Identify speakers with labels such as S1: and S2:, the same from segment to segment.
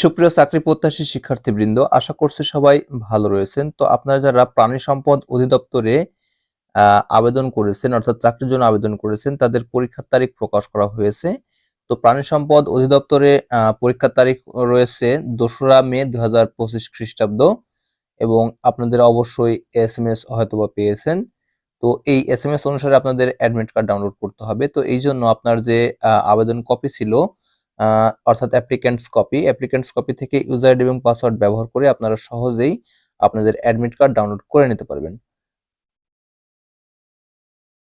S1: সুপ্রিয় চাকরি প্রত্যাশী শিক্ষার্থীবৃন্দ, আশা করছি সবাই ভালো রয়েছেন। তো আপনারা যারা প্রাণী সম্পদ অধিদপ্তরে আবেদন করেছেন, অর্থাৎ চাকরির জন্য আবেদন করেছেন, তাদের পরীক্ষার তারিখ প্রকাশ করা হয়েছে। তো প্রাণী সম্পদ অধিদপ্তরে পরীক্ষার তারিখ রয়েছে দোসরা মে দু হাজার পঁচিশ খ্রিস্টাব্দ এবং আপনাদের অবশ্যই এস এম এস হয়তোবা পেয়েছেন। তো এই এস এম এস অনুসারে আপনাদের অ্যাডমিট কার্ড ডাউনলোড করতে হবে। তো এই জন্য আপনার যে আবেদন কপি ছিল অর্থাৎ অ্যাপ্লিক্যান্টস কপি অ্যাপ্লিক্যান্টস কপি থেকে ইউজার আইডি এবং পাসওয়ার্ড ব্যবহার করে আপনারা সহজেই আপনাদের অ্যাডমিট কার্ড ডাউনলোড করে নিতে পারবেন।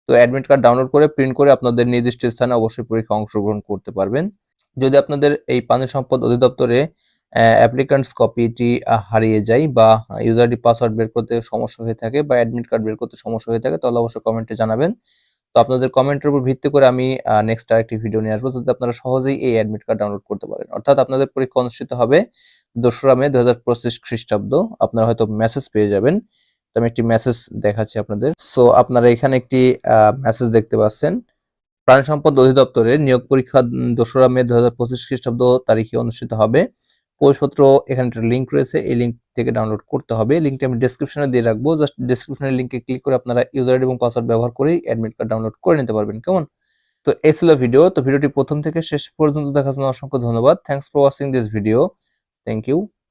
S1: তো অ্যাডমিট কার্ড ডাউনলোড করে প্রিন্ট করে আপনাদের নির্দিষ্ট স্থানে অবশ্যই পরীক্ষা অংশগ্রহণ করতে পারবেন। যদি আপনাদের এই পানি সম্পদ অধিদপ্তরে অ্যাপ্লিক্যান্টস কপিটি হারিয়ে যায় বা ইউজার আইডি পাসওয়ার্ড বের করতে সমস্যা হয়ে থাকে বা অ্যাডমিট কার্ড বের করতে সমস্যা হয়ে থাকে, তাহলে অবশ্যই কমেন্টে জানাবেন। আপনাদের কমেন্টের উপর ভিত্তি করে আমি নেক্সট আরেকটি ভিডিও নিয়ে আসব যাতে আপনারা সহজেই এই অ্যাডমিট কার্ড ডাউনলোড করতে পারেন। অর্থাৎ আপনাদের পরীক্ষা অনুষ্ঠিত হবে দোসরা মে দু হাজার পঁচিশ খ্রিস্টাব্দ। আপনারা হয়তো মেসেজ পেয়ে যাবেন। আমি একটি মেসেজ দেখাচ্ছি আপনাদের। সো আপনারা এখানে একটি মেসেজ দেখতে পাচ্ছেন। প্রাণী সম্পদ অধিদপ্তরের নিয়োগ পরীক্ষা দোসরা মে দু হাজার পঁচিশ খ্রিস্টাব্দ তারিখে অনুষ্ঠিত হবে। প্রবেশপত্র এখানে একটা লিঙ্ক রয়েছে, এই লিঙ্ক থেকে ডাউনলোড করতে হবে। লিঙ্কটি আমি ডিসক্রিপশনে দিয়ে রাখব। জাস্ট ডিসক্রিপশনের লিঙ্কে ক্লিক করে আপনারা ইউজার এবং পাসওয়ার্ড ব্যবহার করেই অ্যাডমিট কার্ড ডাউনলোড করে নিতে পারবেন। কেমন? তো এই ছিল ভিডিও তো ভিডিওটি প্রথম থেকে শেষ পর্যন্ত দেখার জন্য অসংখ্য ধন্যবাদ। Thanks for watching this video thank you